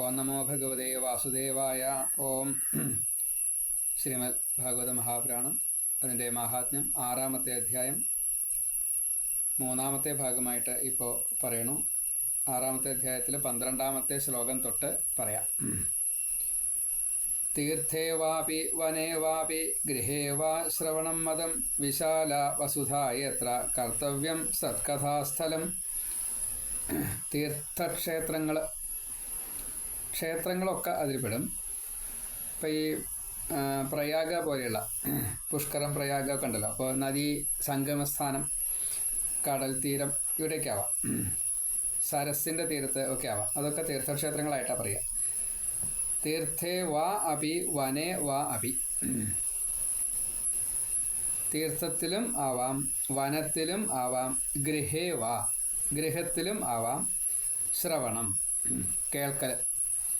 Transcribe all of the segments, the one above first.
ഓം നമോ ഭഗവതേ വാസുദേവായ ഓം ശ്രീമദ് ഭാഗവത മഹാപുരാണം. അതിന്റെ മഹാത്മ്യം ആറാമത്തെ അധ്യായം മൂന്നാമത്തെ ഭാഗമായിട്ട് ഇപ്പോൾ പറയണു. ആറാമത്തെ അധ്യായത്തിൽ പന്ത്രണ്ടാമത്തെ ശ്ലോകം തൊട്ട് പറയാം. തീർത്ഥേ വാപി വനേ വാപി ഗൃഹേ വാ ശ്രവണം മതം വിശാല വസുധായത്ര കർത്തവ്യം സത്കഥാസ്ഥലം. തീർത്ഥക്ഷേത്രങ്ങൾ ക്ഷേത്രങ്ങളൊക്കെ അതിൽപ്പെടും. ഇപ്പം ഈ പ്രയാഗ പോലെയുള്ള പുഷ്കരം പ്രയാഗ ഒക്കെ ഉണ്ടല്ലോ. അപ്പോൾ നദീ സംഗമസ്ഥാനം കടൽ തീരം ഇവിടെയൊക്കെ ആവാം. സരസിന്റെ തീരത്ത് ഒക്കെ ആവാം. അതൊക്കെ തീർത്ഥക്ഷേത്രങ്ങളായിട്ടാണ് പറയുക തീർത്ഥേ വാ അപി വനേ വാ അപി തീർത്ഥത്തിലും ആവാം വനത്തിലും ആവാം ഗൃഹേ വാ. ഗൃഹത്തിലും ആവാം ശ്രവണം. കേൾക്കൽ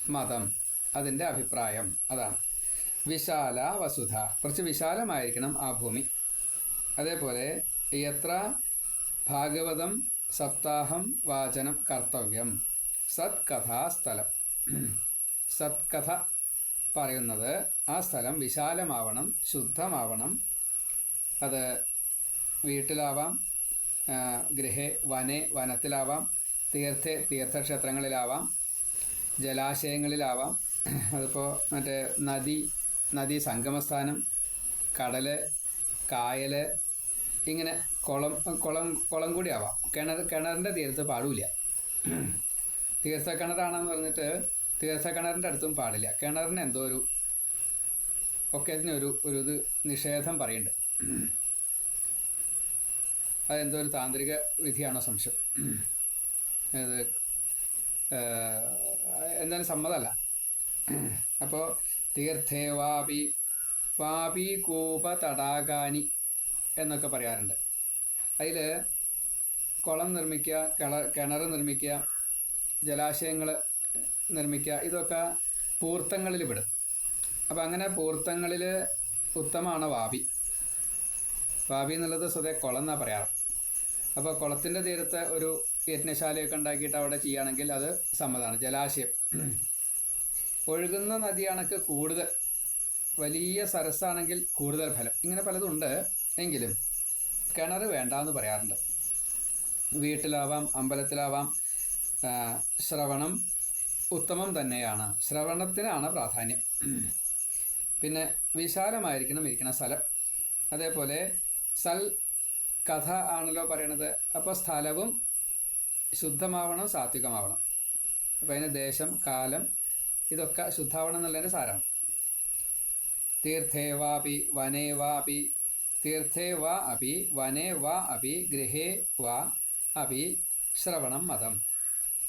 മതം അതിന്റെ അഭിപ്രായം അതാണ് വിശാല വസുധ കുറച്ച് വിശാലമായിരിക്കണം ആ ഭൂമി. അതേപോലെ എത്ര ഭാഗവതം സപ്താഹം വാചനം കർത്തവ്യം സത്കഥാസ്ഥലം. സത്കഥ പറയുന്നത് ആ സ്ഥലം വിശാലമാവണം ശുദ്ധമാവണം. അത് വീട്ടിലാവാം ഗൃഹേ വനെ വനത്തിലാവാം തീർത്ഥ തീർത്ഥക്ഷേത്രങ്ങളിലാവാം. ജലാശയങ്ങളിലാവാം. അതിപ്പോൾ മറ്റേ നദി നദി സംഗമസ്ഥാനം കടൽ കായൽ ഇങ്ങനെ കുളം കുളം കുളം കൂടി ആവാം. കിണർ കിണറിന്റെ തീരത്ത് പാടില്ല. തീർത്ഥ കിണറാണെന്ന് പറഞ്ഞിട്ട് തീർത്ഥ കിണറിന്റെ അടുത്തും പാടില്ല. കിണറിന് എന്തോ ഒരു ഒക്കെ ഒരു ഒരു ഇത് നിഷേധം പറയുന്നുണ്ട്. അതെന്തോ ഒരു താന്ത്രിക വിധിയാണോ സംശയം. അത് എന്തായാലും സമ്മതമല്ല. അപ്പോൾ തീർത്ഥേ വാപി വാപി കൂപ തടാകാനി എന്നൊക്കെ പറയാറുണ്ട്. അതിൽ കുളം നിർമ്മിക്കുക കിള കിണർ നിർമ്മിക്കുക ജലാശയങ്ങൾ നിർമ്മിക്കുക ഇതൊക്കെ പൂർത്തങ്ങളിൽ വിടും അപ്പോൾ അങ്ങനെ പൂർത്തങ്ങളിൽ ഉത്തമമാണ് വാപി. വാപി എന്നുള്ളത് സ്വതേ കുളം എന്നാണ് പറയാറ്. അപ്പോൾ കുളത്തിന്റെ തീരത്തെ ഒരു യജ്ഞശാലയൊക്കെ ഉണ്ടാക്കിയിട്ട് അവിടെ ചെയ്യുകയാണെങ്കിൽ അത് സമ്മതമാണ് ജലാശയം. ഒഴുകുന്ന നദിയാണെങ്കിൽ കൂടുതൽ വലിയ സരസ്സാണെങ്കിൽ കൂടുതൽ ഫലം. ഇങ്ങനെ പലതുണ്ട് എങ്കിലും കിണർ വേണ്ടാന്ന് പറയാറുണ്ട്. വീട്ടിലാവാം അമ്പലത്തിലാവാം ശ്രവണം ഉത്തമം തന്നെയാണ്. ശ്രവണത്തിനാണ് പ്രാധാന്യം. പിന്നെ വിശാലമായിരിക്കണം ഇരിക്കുന്ന സ്ഥലം. അതേപോലെ സൽ കഥ ആണല്ലോ പറയണത്. അപ്പോൾ സ്ഥലവും ശുദ്ധമാവണം സാത്വികമാവണം. അപ്പോൾ അതിന് ദേശം കാലം ഇതൊക്കെ ശുദ്ധാവണം എന്നുള്ളതിന്റെ സാരമാണ് തീർത്ഥേ വാപി വനേ വാപി തീർത്ഥേ വാ അപി വനേ വാ അപി ഗൃഹേ വാ അപി ശ്രവണം മതം.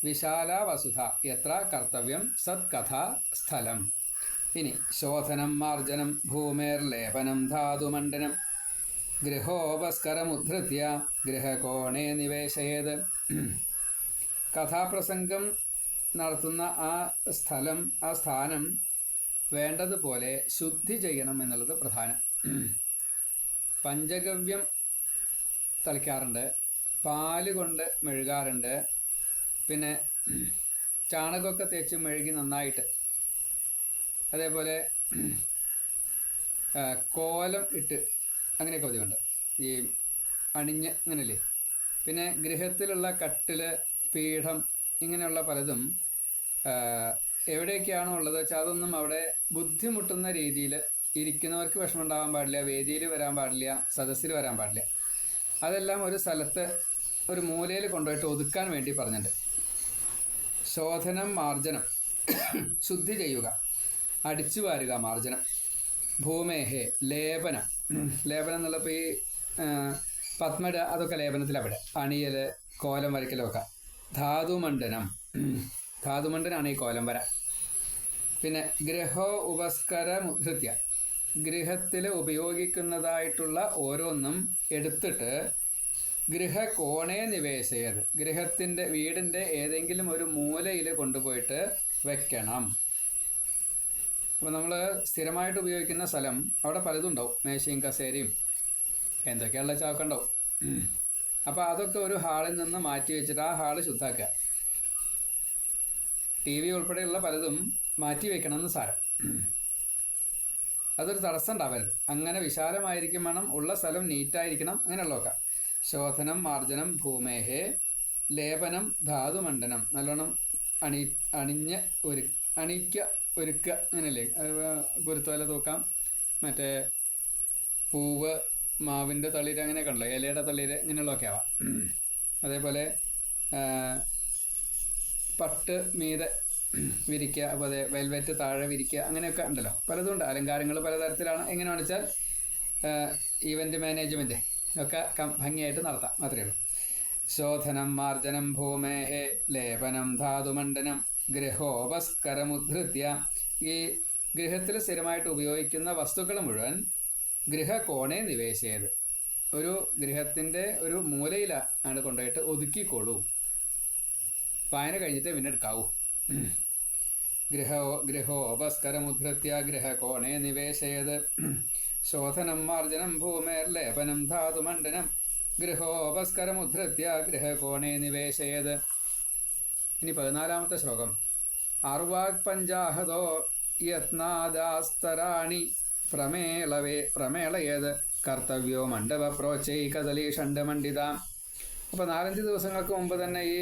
വിശാല വസുധ എത്ര കർത്തവ്യം സത്കഥ സ്ഥലം. ഇനി ശോധനം മാർജനം ഭൂമേർലേപനം ധാതുമണ്ഡനം ഗൃഹോപസ്കരമുദ്ധൃത്യ ഗൃഹകോണേ നിവേശയേത്. കഥാപ്രസംഗം നടത്തുന്ന ആ സ്ഥലം ആ സ്ഥാനം വേണ്ടതുപോലെ ശുദ്ധി ചെയ്യണം എന്നുള്ളത് പ്രധാനം. പഞ്ചഗവ്യം തളിക്കാറുണ്ട് പാൽ കൊണ്ട് മെഴുകാറുണ്ട് പിന്നെ ചാണകമൊക്കെ തേച്ച് മെഴുകി നന്നായിട്ട്. അതേപോലെ കോലം ഇട്ട് അങ്ങനെയൊക്കെ പതിവുണ്ട്. ഈ അണിഞ്ഞ് അങ്ങനെയല്ലേ പിന്നെ ഗൃഹത്തിലുള്ള കട്ടിൽ പീഠം ഇങ്ങനെയുള്ള പലതും എവിടെയൊക്കെയാണോ ഉള്ളത് വെച്ചാൽ അതൊന്നും അവിടെ ബുദ്ധിമുട്ടുന്ന രീതിയിൽ ഇരിക്കുന്നവർക്ക് വിഷമം ഉണ്ടാവാൻ പാടില്ല വേദിയിൽ വരാൻ പാടില്ല സദസ്സിൽ വരാൻ പാടില്ല. അതെല്ലാം ഒരു സ്ഥലത്ത് ഒരു മൂലയിൽ കൊണ്ടുപോയിട്ട് ഒതുക്കാൻ വേണ്ടി പറഞ്ഞിട്ടുണ്ട്. ശോധനം മാർജനം ശുദ്ധി ചെയ്യുക അടിച്ചു വാരുക മാർജനം ഭൂമേഹേ ലേപനം. ലേപനം എന്നുള്ളപ്പോൾ ഈ പത്മട അതൊക്കെ ലേപനത്തിലവിടെ അണിയൽ കോലം വരയ്ക്കലൊക്കെ. ധാതുമണ്ഡനം. ധാതുമണ്ഡനാണ് ഈ കോലം വര പിന്നെ ഗ്രഹോ ഉപസ്കര മുധൃത്യ ഗൃഹത്തിൽ ഉപയോഗിക്കുന്നതായിട്ടുള്ള ഓരോന്നും എടുത്തിട്ട് ഗൃഹകോണേ നിവേശയത്. ഗൃഹത്തിന്റെ വീടിന്റെ ഏതെങ്കിലും ഒരു മൂലയിൽ കൊണ്ടുപോയിട്ട് വെക്കണം. അപ്പോൾ നമ്മൾ സ്ഥിരമായിട്ട് ഉപയോഗിക്കുന്ന സ്ഥലം അവിടെ പലതും ഉണ്ടാവും. മേശയും കസേരയും. എന്തൊക്കെയുള്ള ചാക്ക ഉണ്ടാവും? അപ്പോൾ അതൊക്കെ ഒരു ഹാളിൽ നിന്ന് മാറ്റി വെച്ചിട്ട് ആ ഹാൾ ശുദ്ധാക്കുക. ടി വി ഉൾപ്പെടെയുള്ള പലതും മാറ്റി വെക്കണം എന്ന് സാരം. അതൊരു തടസ്സം ഉണ്ടാവരുത്. അങ്ങനെ വിശാലമായിരിക്കും വേണം ഉള്ള സ്ഥലം നീറ്റായിരിക്കണം അങ്ങനെയുള്ളതൊക്കെ. ശോധനം മാർജനം ഭൂമേഹേ ലേപനം ധാതുമണ്ഡനം നല്ലോണം അണി അണിഞ്ഞ് ഒരു അണിക്ക ഒരുക്കുക അങ്ങനെയല്ലേ? കുരുത്തോല തൂക്കാം മറ്റേ പൂവ് മാവിന്റെ തളിര് അങ്ങനെയൊക്കെ ഉണ്ടല്ലോ ഇലയുടെ തളിര് ഇങ്ങനെയുള്ളതൊക്കെ ആവാം. അതേപോലെ പട്ട് മീതെ വിരിക്കുക അപ്പോൾ അതെ വെൽവെറ്റ് താഴെ വിരിക്കുക അങ്ങനെയൊക്കെ ഉണ്ടല്ലോ. പലതും ഉണ്ട് അലങ്കാരങ്ങൾ പലതരത്തിലാണ്. എങ്ങനെയാണെന്ന് വെച്ചാൽ ഈവന്റ് മാനേജ്മെന്റ് ഒക്കെ ഭംഗിയായിട്ട് നടത്താം. മാത്രമേ ഉള്ളൂ. ശോധനം മാർജനം ഭൂമേ ലേപനം ധാതുമണ്ഡനം ഗൃഹോപസ്കരമുദ്ധൃത്യ. ഈ ഗൃഹത്തിൽ സ്ഥിരമായിട്ട് ഉപയോഗിക്കുന്ന വസ്തുക്കൾ മുഴുവൻ ഗൃഹകോണെ നിവേശയത് ഒരു ഗൃഹത്തിന്റെ ഒരു മൂലയിലാണ് കൊണ്ടുപോയിട്ട് ഒതുക്കിക്കോളൂ. വായന കഴിഞ്ഞിട്ട് പിന്നെ എടുക്കാവൂ. ഗൃഹോ ഗൃഹോപസ്കരമുദ്ധൃത്യ ഗൃഹകോണെ നിവേശയത് ശോധനം മാർജനം ഭൂമേർലേപനം ധാതുമണ്ഡനം ഗൃഹോപസ്കരമുദ്ധൃത്യ ഗൃഹകോണെ നിവേശയത് ഇനി പതിനാലാമത്തെ ശ്ലോകം. അർവാക് പഞ്ചാഹതോ യത്നാദാസ്തരാണി പ്രമേളവേ പ്രമേളയേത് കർത്തവ്യോ മണ്ഡപ പ്രോച്ചൈ കദലി ഷണ്ഡമണ്ഡിത അപ്പോൾ നാലഞ്ച് ദിവസങ്ങൾക്ക് മുമ്പ് തന്നെ ഈ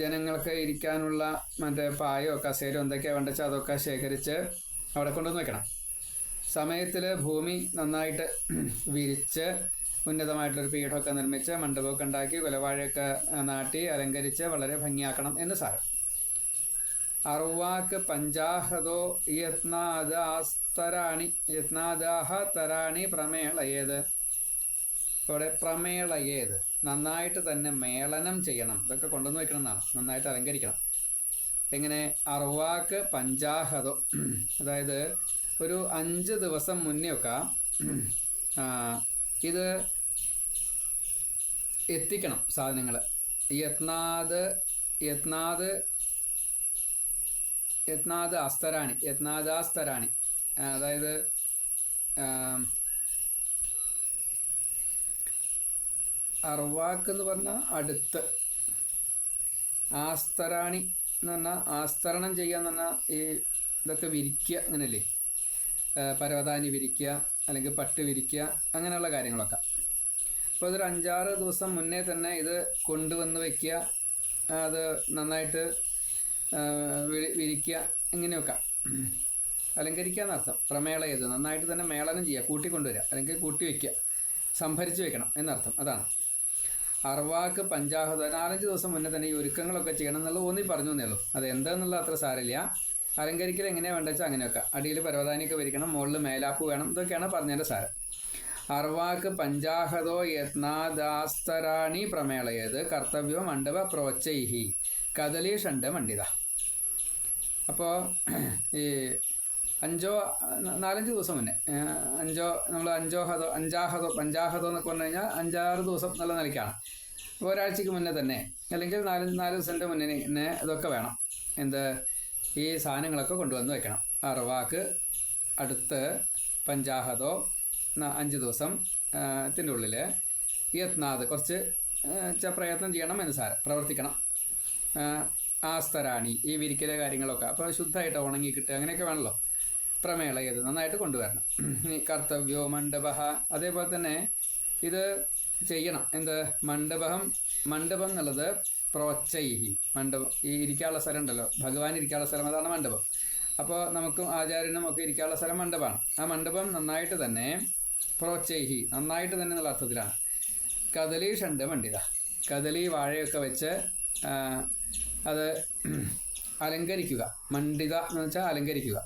ജനങ്ങൾക്ക് ഇരിക്കാനുള്ള മറ്റേ പായോ കസേരയോ എന്തൊക്കെയാണ് വേണ്ടച്ചാൽ അതൊക്കെ ശേഖരിച്ച് അവിടെ കൊണ്ടുവന്ന് വെക്കണം. സമയത്തിൽ ഭൂമി നന്നായിട്ട് വിരിച്ച് ഉന്നതമായിട്ടൊരു പീഠമൊക്കെ നിർമ്മിച്ച് മണ്ഡപമൊക്കെ ഉണ്ടാക്കി കുലവാഴയൊക്കെ നാട്ടി അലങ്കരിച്ച് വളരെ ഭംഗിയാക്കണം എന്ന് സാരം. അർവാക്ക് പഞ്ചാഹതോ യത്നാദാസ്തരാണി യത്നാദാഹ തരാണി പ്രമേളയേത്? ഇവിടെ പ്രമേളയേത്. നന്നായിട്ട് തന്നെ മേളനം ചെയ്യണം. ഇതൊക്കെ കൊണ്ടുവന്ന് വെക്കണം എന്നാണ് നന്നായിട്ട് അലങ്കരിക്കണം. എങ്ങനെ? അറുവാക്ക് പഞ്ചാഹതോ. അതായത് ഒരു അഞ്ച് ദിവസം മുന്നെയൊക്കെ ഇത് എത്തിക്കണം സാധനങ്ങൾ. യത്നാദ് യത്നാദ് യത്നാദ് അസ്തരാണി യത്നാദാസ്തരാണി. അതായത് അർവാക്ക് എന്ന് പറഞ്ഞാൽ അടുത്ത്. ആസ്തരാണി എന്ന് പറഞ്ഞാൽ ആസ്തരണം ചെയ്യാന്ന് പറഞ്ഞാൽ ഈ ഇതൊക്കെ വിരിക്കുക അങ്ങനെയല്ലേ പരവതാനി വിരിക്കുക അല്ലെങ്കിൽ പട്ട് വിരിക്കുക അങ്ങനെയുള്ള കാര്യങ്ങളൊക്കെ. അപ്പോൾ അതൊരു അഞ്ചാറ് ദിവസം മുന്നേ തന്നെ ഇത് കൊണ്ടുവന്ന് വയ്ക്കുക അത് നന്നായിട്ട് വിരിക്കുക ഇങ്ങനെയൊക്കെ. അലങ്കരിക്കുക എന്നർത്ഥം പ്രമേള ചെയ്ത് നന്നായിട്ട് തന്നെ മേളനം ചെയ്യുക കൂട്ടിക്കൊണ്ടുവരിക അല്ലെങ്കിൽ കൂട്ടി വയ്ക്കുക സംഭരിച്ച് വെക്കണം എന്നർത്ഥം. അതാണ്. അർവാക്ക് പഞ്ചാഹത നാലഞ്ച് ദിവസം മുന്നേ തന്നെ ഈ ഒരുക്കങ്ങളൊക്കെ ചെയ്യണം എന്നുള്ളത് ഊന്നി പറഞ്ഞു എന്നേ ഉള്ളൂ. അത് എന്താണെന്നുള്ള അത്ര സാരമില്ല. അലങ്കരിക്കൽ എങ്ങനെയാണ് വേണ്ടത് വെച്ചാൽ അങ്ങനെയൊക്കെ. അടിയിൽ പരവതാനിയൊക്കെ വരിക്കണം മുകളിൽ മേലാപ്പ് വേണം ഇതൊക്കെയാണ് പറഞ്ഞതിന്റെ സാരം. അർവാക്ക് പഞ്ചാഹതോ യത്നാദാസ്തരാണി പ്രമേളയത് കർത്തവ്യോ മണ്ഡപ പ്രോച്ചൈഹി കദലി ഷണ്ട് മണ്ഡിത. അപ്പോൾ ഈ അഞ്ചോ നാലഞ്ച് ദിവസം മുന്നേ. അഞ്ചോ നമ്മൾ അഞ്ചോ ഹതോ അഞ്ചാഹതോ പഞ്ചാഹതോ എന്നൊക്കെ പറഞ്ഞു കഴിഞ്ഞാൽ അഞ്ചാറ് ദിവസം നല്ല നിലയ്ക്കാണ്. അപ്പോൾ ഒരാഴ്ചക്ക് മുന്നേ തന്നെ അല്ലെങ്കിൽ നാല് നാല് ദിവസത്തിന്റെ മുന്നേ തന്നെ ഇതൊക്കെ വേണം. എന്ത്? ഈ സാധനങ്ങളൊക്കെ കൊണ്ടുവന്ന് വെക്കണം. അറവാക്ക് അടുത്ത് പഞ്ചാഹതോ അഞ്ച് ദിവസം ത്തിന്റെ ഉള്ളിൽ യത്നാത് കുറച്ച് പ്രയത്നം ചെയ്യണം എന്ന് സാര പ്രവർത്തിക്കണം. ആസ്തരാണി ഈ വിരിക്കലെ കാര്യങ്ങളൊക്കെ. അപ്പോൾ ശുദ്ധമായിട്ട് ഉണങ്ങി കിട്ടുക അങ്ങനെയൊക്കെ വേണമല്ലോ പ്രമേള ചെയ്ത് നന്നായിട്ട് കൊണ്ടുവരണം. കർത്തവ്യോ മണ്ഡപ അതേപോലെ തന്നെ ഇത് ചെയ്യണം. എന്ത്? മണ്ഡപം മണ്ഡപം എന്നുള്ളത് പ്രോച്ചൈഹി മണ്ഡപം. ഈ ഇരിക്കാനുള്ള സ്ഥലം ഉണ്ടല്ലോ. ഭഗവാൻ ഇരിക്കാനുള്ള സ്ഥലം അതാണ് മണ്ഡപം. അപ്പോൾ നമുക്കും ആചാര്യനും ഒക്കെ ഇരിക്കാനുള്ള സ്ഥലം മണ്ഡപമാണ്. ആ മണ്ഡപം നന്നായിട്ട് തന്നെ പ്രോച്ചൈഹി നന്നായിട്ട് തന്നെ എന്നുള്ള അർത്ഥത്തിലാണ്. കദലി ഷണ്ട് മണ്ഡിത കദലി വാഴയൊക്കെ വെച്ച് അത് അലങ്കരിക്കുക. മണ്ഡിത എന്ന് വെച്ചാൽ അലങ്കരിക്കുക.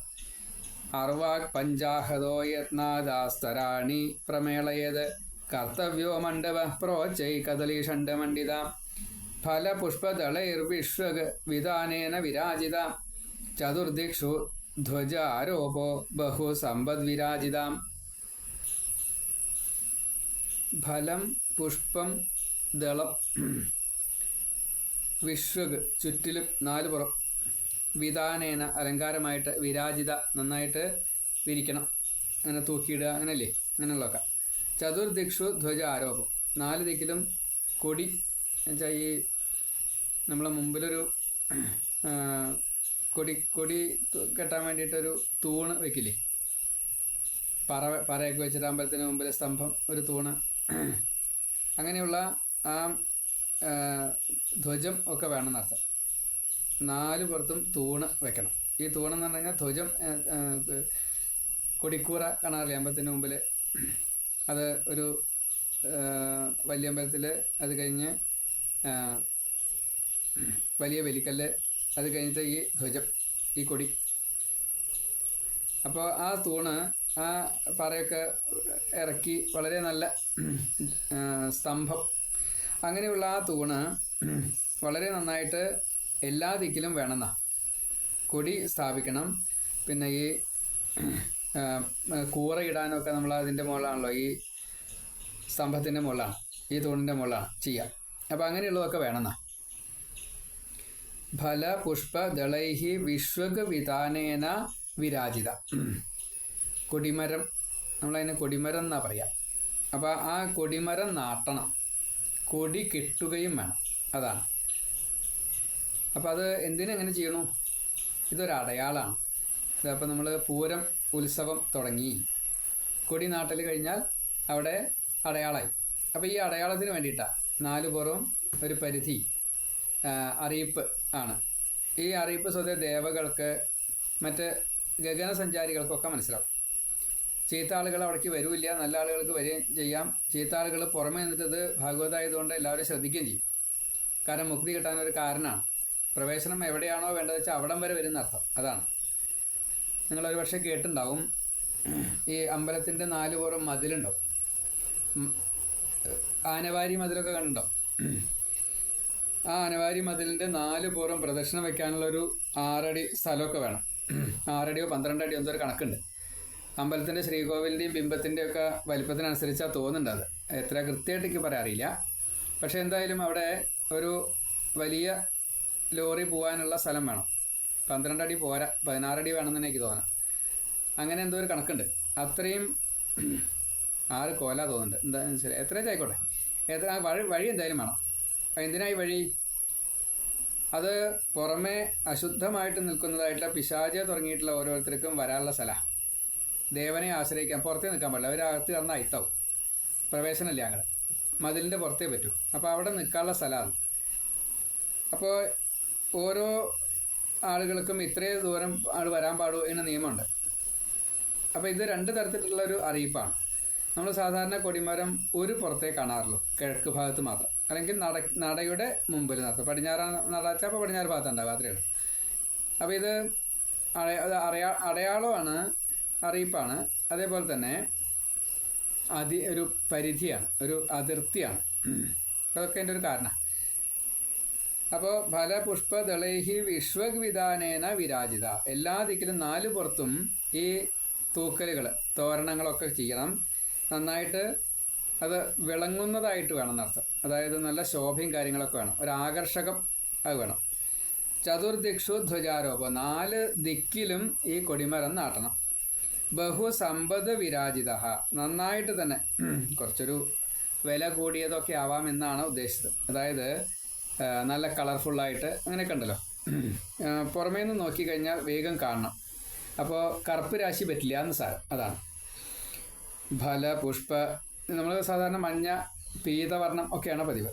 അർവാക് പഞ്ചാഹതോ യത്നാദാസ്തരാണി പ്രമേളയത്. കർത്തവ്യോ മണ്ഡപ പ്രോച്ചൈ കദലീഷണ്ട ഷണ്ട് മണ്ഡിത ഫലപുഷ്പദളൈർവിശ്വ വിധാനേന വിരാജിത. ചതുർദിക്ഷു ധ്വജ ആരോപോ ബഹു സമ്പദ്വിരാജിതാം ഫലം പുഷ്പം ദളം വിശ്വക് ചുറ്റിലും നാല് പുറം. വിധാനേന അലങ്കാരമായിട്ട് വിരാജിത നന്നായിട്ട് വിരിക്കണം. അങ്ങനെ തൂക്കിയിടുക അങ്ങനെയല്ലേ? അങ്ങനെയുള്ളതൊക്കെ. ചതുർദിക്ഷു ധ്വജ ആരോപം. നാല് ദിക്കിലും കൊടി എന്നുവെച്ചാൽ ഈ നമ്മളെ മുമ്പിലൊരു കൊടി കൊടി കെട്ടാൻ വേണ്ടിയിട്ടൊരു തൂണ് വെക്കില്ലേ? പറ പറയൊക്കെ വെച്ചിട്ട് അമ്പലത്തിന് മുമ്പിൽ സ്തംഭം ഒരു തൂണ്. അങ്ങനെയുള്ള ആ, ധ്വജം ഒക്കെ വേണമെന്നർത്ഥം നാല് പുറത്തും തൂണ് വെക്കണം. ഈ തൂണെന്ന് പറഞ്ഞു കഴിഞ്ഞാൽ ധ്വജം കൊടിക്കൂറ കാണാറില്ലേ അമ്പലത്തിന് മുമ്പിൽ അത് ഒരു വലിയ അമ്പലത്തിൽ അത് കഴിഞ്ഞ് വലിയ വെലിക്കല്ല് അത് കഴിഞ്ഞിട്ട് ഈ ധ്വജം ഈ കൊടി. അപ്പോൾ ആ തൂണ് ആ പറയൊക്കെ ഇറക്കി വളരെ നല്ല സ്തംഭം. അങ്ങനെയുള്ള ആ തൂണ് വളരെ നന്നായിട്ട് എല്ലാ ദിക്കിലും വേണമെന്നാ. കൊടി സ്ഥാപിക്കണം. പിന്നെ ഈ കൂറ ഇടാനൊക്കെ നമ്മൾ അതിന്റെ മുകളിലാണല്ലോ ഈ സ്തംഭത്തിന്റെ മുകളിലാണ് ഈ തൂണിന്റെ മുകളിലാണ് ചെയ്യുക അപ്പോൾ അങ്ങനെയുള്ളതൊക്കെ വേണമെന്നാ. ഫല പുഷ്പ ദളൈഹി വിശ്വക വിധാനേന വിരാജിത. കൊടിമരം നമ്മളതിനെ കൊടിമരം എന്നാ പറയുക അപ്പോൾ ആ കൊടിമരം നാട്ടണം. കൊടി കിട്ടുകയും വേണം. അതാണ്. അപ്പോൾ അത് എന്തിനെങ്ങനെ ചെയ്യണു? ഇതൊരു അടയാളമാണ് അപ്പോൾ നമ്മൾ പൂരം ഉത്സവം തുടങ്ങി. കൊടി നാട്ടിൽ കഴിഞ്ഞാൽ അവിടെ അടയാളായി. അപ്പോൾ ഈ അടയാളത്തിന് വേണ്ടിയിട്ടാണ് നാല് പുറവും ഒരു പരിധി അറിയിപ്പ് ആണ്. ഈ അറിയിപ്പ് സ്വതേ ദേവകൾക്ക് മറ്റ് ഗഗനസഞ്ചാരികൾക്കൊക്കെ മനസ്സിലാവും. ചീത്ത ആളുകൾ അവിടേക്ക് വരില്ല നല്ല ആളുകൾക്ക് വരികയും ചെയ്യാം. ചീത്ത ആളുകൾ പുറമേ നിന്നിട്ടത് ഭാഗവതായതുകൊണ്ട് എല്ലാവരും ശ്രദ്ധിക്കുകയും ചെയ്യും. കാരണം മുക്തി കിട്ടാനൊരു കാരണമാണ്. പ്രവേശനം എവിടെയാണോ വേണ്ടത് വെച്ചാൽ അവിടം വരെ വരുന്ന അർത്ഥം. അതാണ്. നിങ്ങളൊരു പക്ഷേ കേട്ടിട്ടുണ്ടാവും ഈ അമ്പലത്തിന്റെ നാല് പുറം മതിലുണ്ടാവും ആനവാരി മതിലൊക്കെ കണ്ടിട്ടുണ്ടോ ആ ആനവാരി മതിലിന്റെ നാല് പുറം പ്രദക്ഷിണം വെക്കാനുള്ള ഒരു ആറടി സ്ഥലമൊക്കെ വേണം. ആറടിയോ പന്ത്രണ്ട് അടിയോ എന്തോ ഒരു കണക്കുണ്ട്. അമ്പലത്തിന്റെ ശ്രീകോവിലിന്റെയും ബിംബത്തിന്റെയും ഒക്കെ വലിപ്പത്തിനനുസരിച്ചാണ് തോന്നുന്നുണ്ട് അത്. എത്ര കൃത്യമായിട്ട് എനിക്ക് പറയാറിയില്ല പക്ഷെ എന്തായാലും അവിടെ ഒരു വലിയ ലോറി പോകാനുള്ള സ്ഥലം വേണം. പന്ത്രണ്ട് അടി പോരാ പതിനാറടി വേണമെന്ന് എനിക്ക് തോന്നാം. അങ്ങനെ എന്തോ ഒരു കണക്കുണ്ട്. അത്രയും ആറ് കോല തോന്നുന്നുണ്ട്. എന്താ ശരി എത്രയും ആയിക്കോട്ടെ. എത്ര ആ വഴി വഴി എന്തായാലും വേണം. എന്തിനായി വഴി? അത് പുറമേ അശുദ്ധമായിട്ട് നിൽക്കുന്നതായിട്ടുള്ള പിശാച തുടങ്ങിയിട്ടുള്ള ഓരോരുത്തർക്കും വരാനുള്ള സ്ഥലമാണ് ദേവനെ ആശ്രയിക്കാം പുറത്തേ നിൽക്കാൻ പാടില്ല. അവരകത്ത് കിടന്ന അയിത്താവും. പ്രവേശനമില്ല ഞങ്ങൾ മതിലിന്റെ പുറത്തേ പറ്റൂ. അപ്പോൾ അവിടെ നിൽക്കാനുള്ള സ്ഥലമാണ് അപ്പോൾ ഓരോ ആളുകൾക്കും ഇത്രയും ദൂരം ആൾ വരാൻ പാടൂ എന്ന നിയമമുണ്ട്. അപ്പോൾ ഇത് രണ്ട് തരത്തിലുള്ള ഒരു അറിയിപ്പാണ്. നമ്മൾ സാധാരണ കൊടിമരം ഒരു പുറത്തേ കാണാറുള്ളൂ കിഴക്ക് ഭാഗത്ത് മാത്രം. അല്ലെങ്കിൽ നട നടയുടെ മുമ്പിൽ നടത്തും പടിഞ്ഞാറ് നടച്ചാൽ അപ്പോൾ പടിഞ്ഞാറ് ഭാഗത്ത് അത്രയാണ് അപ്പോൾ ഇത് അറിയാ അടയാളമാണ് അറിയിപ്പാണ്. അതേപോലെ തന്നെ അതി ഒരു പരിധിയാണ് ഒരു അതിർത്തിയാണ്. അതൊക്കെ എന്റെ ഒരു കാരണം. അപ്പോൾ ഫലപുഷ്പ ദളൈഹി വിശ്വവിധാനേന വിരാജിത. എല്ലാ ദിക്കിലും നാല് പുറത്തും ഈ തൂക്കലുകൾ തോരണങ്ങളൊക്കെ ചെയ്യണം. നന്നായിട്ട് അത് വിളങ്ങുന്നതായിട്ട് വേണം എന്നർത്ഥം. അതായത് നല്ല ശോഭയും കാര്യങ്ങളൊക്കെ വേണം. ഒരു ആകർഷകം അത് വേണം. ചതുർദിക്ഷു ധ്വജാരോപം. നാല് ദിക്കിലും ഈ കൊടിമരം നാട്ടണം. ബഹുസമ്പദ് വിരാജിത. നന്നായിട്ട് തന്നെ കുറച്ചൊരു വില കൂടിയതൊക്കെ ആവാം എന്നാണ് ഉദ്ദേശിച്ചത്. അതായത് നല്ല കളർഫുള്ളായിട്ട് അങ്ങനെയൊക്കെ ഉണ്ടല്ലോ. പുറമേ നിന്ന് നോക്കിക്കഴിഞ്ഞാൽ വേഗം കാണണം. അപ്പോൾ കറുപ്പ് രാശി പറ്റില്ല എന്ന് സാർ അതാണ്. ഫല പുഷ്പ നമ്മൾ സാധാരണ മഞ്ഞ പീതവർണം ഒക്കെയാണ് പതിവ്.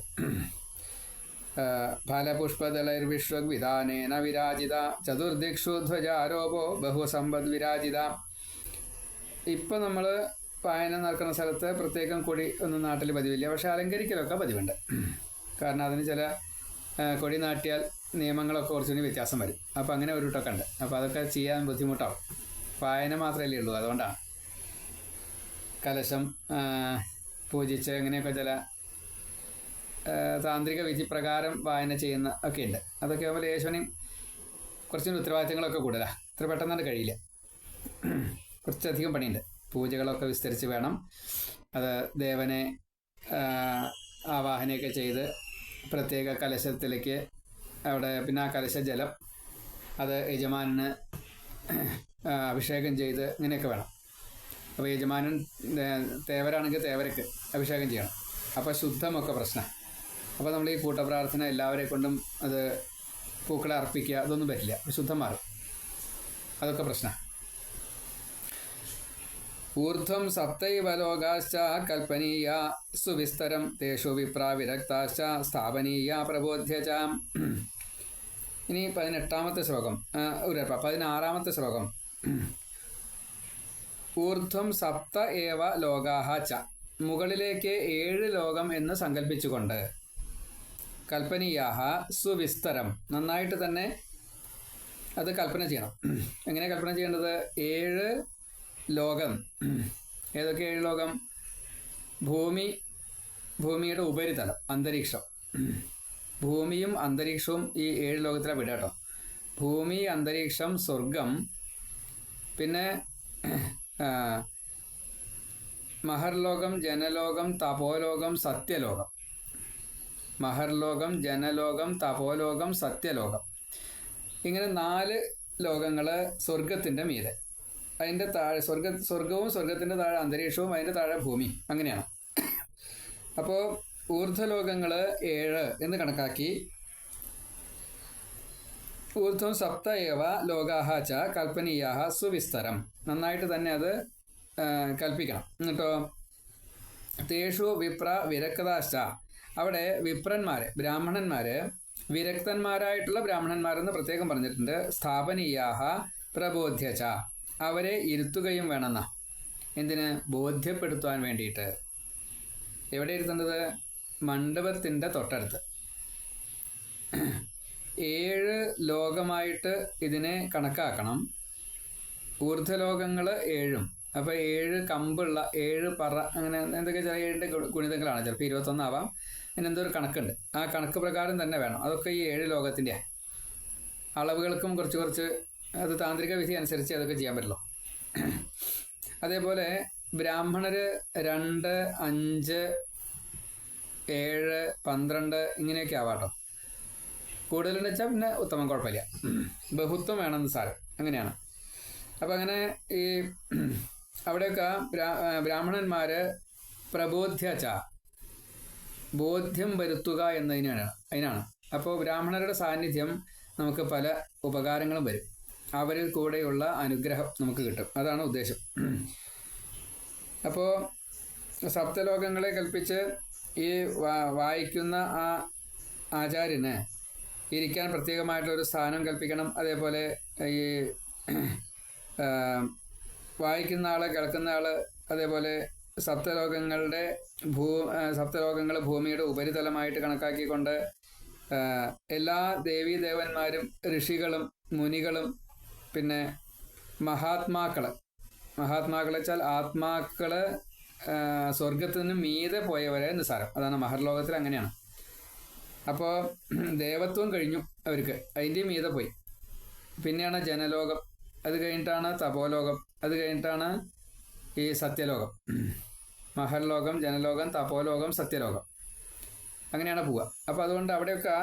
ഫലപുഷ്പദളൈർവിശ്വവിധാനേന വിരാജിത ചതുർദിക്ഷു ധ്വജാരോപോ ബഹുസമ്പദ് വിരാജിത. ഇപ്പം നമ്മൾ വായന നടക്കുന്ന സ്ഥലത്ത് പ്രത്യേകം കൊടി ഒന്നും നാട്ടിൽ പതിവില്ല. പക്ഷെ അലങ്കരിക്കലൊക്കെ പതിവുണ്ട്. കാരണം അതിന് ചില കൊടി നാട്ടിയാൽ നിയമങ്ങളൊക്കെ കുറച്ചുകൂടി വ്യത്യാസം വരും. അപ്പോൾ അങ്ങനെ ഒരു ഇട്ടൊക്കെ ഉണ്ട്. അപ്പോൾ അതൊക്കെ ചെയ്യാൻ ബുദ്ധിമുട്ടാവും. വായന മാത്രമല്ലേ ഉള്ളൂ അതുകൊണ്ടാണ്. കലശം പൂജിച്ച് അങ്ങനെയൊക്കെ ചില താന്ത്രിക വിധി പ്രകാരം വായന ചെയ്യുന്ന ഒക്കെ ഉണ്ട്. അതൊക്കെ ആകുമ്പോൾ യേശുവിനെയും കുറച്ചും ഉത്തരവാദിത്തങ്ങളൊക്കെ കൂടുതലാണ് ഇത്ര പെട്ടെന്നാണ് കഴിയില്ല. കുറച്ചധികം പണിയുണ്ട്. പൂജകളൊക്കെ വിസ്തരിച്ച് വേണം. അത് ദേവനെ ആവാഹനയൊക്കെ ചെയ്ത് പ്രത്യേക കലശത്തിലേക്ക് അവിടെ പിന്നെ ആ കലശ ജലം അത് യജമാനന് അഭിഷേകം ചെയ്ത് ഇങ്ങനെയൊക്കെ വേണം. അപ്പോൾ യജമാനൻ തേവരാണെങ്കിൽ തേവരക്ക് അഭിഷേകം ചെയ്യണം. അപ്പോൾ ശുദ്ധമൊക്കെ പ്രശ്നം. അപ്പോൾ നമ്മൾ ഈ കൂട്ടപ്രാർത്ഥന എല്ലാവരെ കൊണ്ടും അത് പൂക്കളെ അർപ്പിക്കുക അതൊന്നും പറ്റില്ല ശുദ്ധം മാറും. അതൊക്കെ പ്രശ്നം. ഊർധ്വം സപ്തൈവ ലോകാശ്ച കൽപ്പനീയ സുവിസ്തരം തേഷു വിപ്രാവിരക്താശ്ച സ്ഥാപനീയ പ്രബോധ്യ ഇനി പതിനെട്ടാമത്തെ ശ്ലോകം ഒരു പതിനാറാമത്തെ ശ്ലോകം. ഊർധ്വം സപ്ത ഏവ ലോകാഹ ച. മുകളിലേക്ക് ഏഴ് ലോകം എന്ന് സങ്കല്പിച്ചുകൊണ്ട് കൽപ്പനീയാഹ സുവിസ്തരം നന്നായിട്ട് തന്നെ അത് കൽപ്പന ചെയ്യണം. എങ്ങനെ കൽപ്പന ചെയ്യേണ്ടത്? ഏഴ് ലോകം. ഏതൊക്കെ ഏഴ് ലോകം? ഭൂമി ഭൂമിയുടെ ഉപരിതലം അന്തരീക്ഷം. ഭൂമിയും അന്തരീക്ഷവും ഈ ഏഴ് ലോകത്തിലെ വിടാട്ടോ ഭൂമി അന്തരീക്ഷം സ്വർഗം പിന്നെ മഹർലോകം ജനലോകം തപോലോകം സത്യലോകം. മഹർലോകം ജനലോകം തപോലോകം സത്യലോകം. ഇങ്ങനെ നാല് ലോകങ്ങൾ സ്വർഗത്തിന്റെ മീതെ. അതിന്റെ താഴെ സ്വർഗ സ്വർഗവും സ്വർഗത്തിന്റെ താഴെ അന്തരീക്ഷവും അതിന്റെ താഴെ ഭൂമി. അങ്ങനെയാണ്. അപ്പോൾ ഊർധ്വലോകങ്ങൾ ഏഴ് എന്ന് കണക്കാക്കി. ഊർധ്വം സപ്ത ഏവ ലോകാഹ ച കൽപ്പനീയാഹ സുവിസ്തരം. നന്നായിട്ട് തന്നെ അത് കൽപ്പിക്കണം. എന്നിട്ടോ? തേഷു വിപ്ര വിരക്തദാശ അവിടെ വിപ്രന്മാര് ബ്രാഹ്മണന്മാര് വിരക്തന്മാരായിട്ടുള്ള ബ്രാഹ്മണന്മാരെന്ന് പ്രത്യേകം പറഞ്ഞിട്ടുണ്ട്. സ്ഥാപനീയാഹ പ്രബോധ്യച. അവരെ ഇരുത്തുകയും വേണമെന്ന. എന്തിന്? ബോധ്യപ്പെടുത്തുവാൻ വേണ്ടിയിട്ട്. എവിടെ ഇരുത്തേണ്ടത്? മണ്ഡപത്തിന്റെ തൊട്ടടുത്ത്. ഏഴ് ലോകമായിട്ട് ഇതിനെ കണക്കാക്കണം. ഊർധ്വലോകങ്ങൾ ഏഴും. അപ്പോൾ ഏഴ് കമ്പുള്ള ഏഴ് പറ അങ്ങനെ എന്തൊക്കെ ചില ഏഴിന്റെ ഗുണിതങ്ങളാണ്. ചിലപ്പോൾ ഇരുപത്തൊന്നാവാം. അതിന് എന്തോ ഒരു കണക്കുണ്ട്. ആ കണക്ക് പ്രകാരം തന്നെ വേണം. അതൊക്കെ ഈ ഏഴ് ലോകത്തിന്റെ അളവുകൾക്കും കുറച്ച് കുറച്ച് അത് താന്ത്രിക വിധി അനുസരിച്ച് അതൊക്കെ ചെയ്യാൻ പറ്റുള്ളൂ. അതേപോലെ ബ്രാഹ്മണർ രണ്ട് അഞ്ച് ഏഴ് പന്ത്രണ്ട് ഇങ്ങനെയൊക്കെ ആവാട്ടോ. കൂടുതലെന്ന് വെച്ചാൽ പിന്നെ ഉത്തമം കുഴപ്പമില്ല. ബഹുത്വം വേണമെന്ന് സാറ് അങ്ങനെയാണ്. അപ്പം അങ്ങനെ ഈ അവിടെയൊക്കെ ബ്രാഹ്മണന്മാർ പ്രബോധ്യച്ച ബോധ്യം വരുത്തുക എന്നതിനാണ് അതിനാണ്. അപ്പോൾ ബ്രാഹ്മണരുടെ സാന്നിധ്യം നമുക്ക് പല ഉപകാരങ്ങളും വരും. അവരിൽ കൂടെയുള്ള അനുഗ്രഹം നമുക്ക് കിട്ടും. അതാണ് ഉദ്ദേശം. അപ്പോൾ സപ്തലോകങ്ങളെ കൽപ്പിച്ച് ഈ വായിക്കുന്ന ആ ആചാര്യന് ഇരിക്കാൻ പ്രത്യേകമായിട്ടൊരു സ്ഥാനം കൽപ്പിക്കണം. അതേപോലെ ഈ വായിക്കുന്ന ആൾ കേൾക്കുന്ന ആൾ അതേപോലെ സപ്തലോകങ്ങളുടെ ഭൂ സപ്തലോകങ്ങൾ ഭൂമിയുടെ ഉപരിതലമായിട്ട് കണക്കാക്കിക്കൊണ്ട് എല്ലാ ദേവീദേവന്മാരും ഋഷികളും മുനികളും പിന്നെ മഹാത്മാക്കൾ. മഹാത്മാക്കളെ വെച്ചാൽ ആത്മാക്കൾ സ്വർഗത്തിൽ നിന്ന് മീതെ പോയവരെ നിസാരം അതാണ് മഹർലോകത്തിൽ അങ്ങനെയാണ്. അപ്പോൾ ദേവത്വം കഴിഞ്ഞു അവർക്ക്. അതിന്റെയും മീതെ പോയി. പിന്നെയാണ് ജനലോകം. അത് കഴിഞ്ഞിട്ടാണ് തപോലോകം. അത് കഴിഞ്ഞിട്ടാണ് ഈ സത്യലോകം. മഹർലോകം ജനലോകം തപോലോകം സത്യലോകം. അങ്ങനെയാണ് പോവുക. അപ്പോൾ അതുകൊണ്ട് അവിടെയൊക്കെ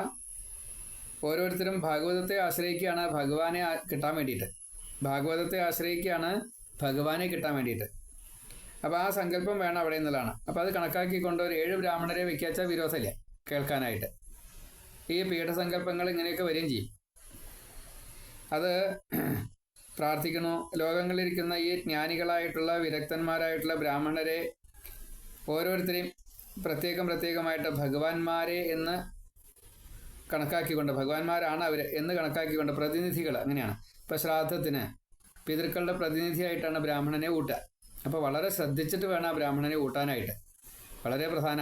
ഓരോരുത്തരും ഭാഗവതത്തെ ആശ്രയിക്കുകയാണ്. ഭഗവാനെ കിട്ടാൻ വേണ്ടിയിട്ട്. ഭാഗവതത്തെ ആശ്രയിക്കുകയാണ് ഭഗവാനെ കിട്ടാൻ വേണ്ടിയിട്ട്. അപ്പോൾ ആ സങ്കല്പം വേണം അവിടെ നിന്നുള്ളതാണ് അപ്പോൾ അത് കണക്കാക്കിക്കൊണ്ട് ഒരു ഏഴ് ബ്രാഹ്മണരെ വെക്കാച്ച വിരോധമില്ല കേൾക്കാനായിട്ട്. ഈ പീഠസങ്കല്പങ്ങൾ ഇങ്ങനെയൊക്കെ വരികയും ചെയ്യും. അത് പ്രാർത്ഥിക്കുന്നു. ലോകങ്ങളിലിരിക്കുന്ന ഈ ജ്ഞാനികളായിട്ടുള്ള വിരക്തന്മാരായിട്ടുള്ള ബ്രാഹ്മണരെ ഓരോരുത്തരെയും പ്രത്യേകം പ്രത്യേകമായിട്ട് ഭഗവാന്മാരെ എന്ന് കണക്കാക്കിക്കൊണ്ട് ഭഗവാന്മാരാണ് അവർ എന്ന് കണക്കാക്കിക്കൊണ്ട് പ്രതിനിധികൾ. അങ്ങനെയാണ്. ഇപ്പം ശ്രാദ്ധത്തിന് പിതൃക്കളുടെ പ്രതിനിധിയായിട്ടാണ് ബ്രാഹ്മണനെ ഊട്ടുക അപ്പോൾ വളരെ ശ്രദ്ധിച്ചിട്ട് വേണം ആ ബ്രാഹ്മണനെ ഊട്ടാനായിട്ട് വളരെ പ്രധാന.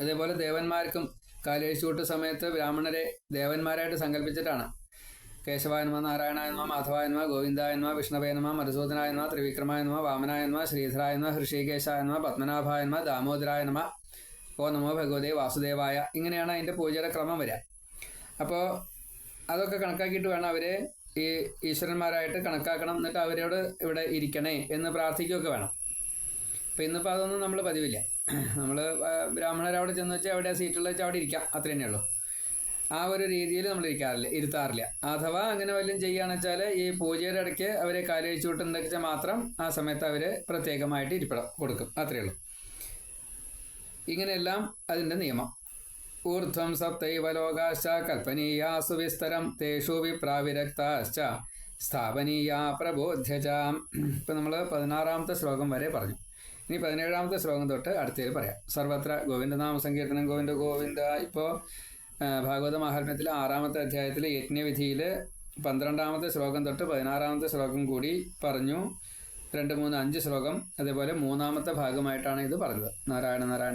അതേപോലെ ദേവന്മാർക്കും കാലേശൂട്ട് സമയത്ത് ബ്രാഹ്മണരെ ദേവന്മാരായിട്ട് സങ്കല്പിച്ചിട്ടാണ്. കേശവായന്മ നാരായണായന്മ മാധവായന്മ ഗോവിന്ദായന്മ വിഷ്ണവേന്മ മധുസൂദനായന്മ ത്രിവിക്രമായന്മ വാമനായന്മ ശ്രീധരായന്മ ഹൃഷികേശായന്മ പത്മനാഭായന്മ ദാമോദരായന്മ ഓ നമോ ഭഗവതേ വാസുദേവായ ഇങ്ങനെയാണ് അതിന്റെ പൂജയുടെ ക്രമം വരിക. അപ്പോൾ അതൊക്കെ കണക്കാക്കിയിട്ട് വേണം അവരെ ഈ ഈശ്വരന്മാരായിട്ട് കണക്കാക്കണം എന്നിട്ട് അവരോട് ഇവിടെ ഇരിക്കണേ എന്ന് പ്രാർത്ഥിക്കുകയൊക്കെ വേണം. അപ്പം ഇന്നിപ്പോൾ അതൊന്നും നമ്മൾ പതിവില്ല. നമ്മൾ ബ്രാഹ്മണരവിടെ ചെന്ന് വെച്ചാൽ അവിടെ സീറ്റുള്ള വെച്ചാൽ അവിടെ ഇരിക്കാം. അത്ര തന്നെയുള്ളൂ ആ ഒരു രീതിയിൽ നമ്മൾ ഇരിക്കാറില്ല ഇരുത്താറില്ല. അഥവാ അങ്ങനെ വല്ലതും ചെയ്യുകയാണെന്ന് വെച്ചാൽ ഈ പൂജയുടെ ഇടയ്ക്ക് അവരെ കാലഴിച്ചു വിട്ടുണ്ടെന്ന് വെച്ചാൽ മാത്രം ആ സമയത്ത് അവർ പ്രത്യേകമായിട്ട് ഇരിപ്പിടം കൊടുക്കും. അത്രയേ ഉള്ളൂ. ഇങ്ങനെയെല്ലാം അതിന്റെ നിയമം. ഊർധ്വം സപ്തൈവ ലോകാശ്ച കൽപ്പനീയാസു തേഷു വിപ്രാവിരക്താശ്ച സ്ഥാപനീയ പ്രബോധ്യജാം. ഇപ്പം നമ്മൾ പതിനാറാമത്തെ ശ്ലോകം വരെ പറഞ്ഞു. ഇനി പതിനേഴാമത്തെ ശ്ലോകം തൊട്ട് അടുത്തതിൽ പറയാം. സർവത്ര ഗോവിന്ദനാമ സങ്കീർത്തനം ഗോവിന്ദ ഗോവിന്ദ. ഇപ്പോൾ ഭാഗവത മഹാത്മ്യത്തിലെ ആറാമത്തെ അധ്യായത്തിൽ യജ്ഞവിധിയിൽ പന്ത്രണ്ടാമത്തെ ശ്ലോകം തൊട്ട് പതിനാറാമത്തെ ശ്ലോകം കൂടി പറഞ്ഞു. രണ്ട് മൂന്ന് അഞ്ച് ശ്ലോകം. അതേപോലെ മൂന്നാമത്തെ ഭാഗമായിട്ടാണ് ഇത് പറഞ്ഞത്. നാരായണ നാരായണ.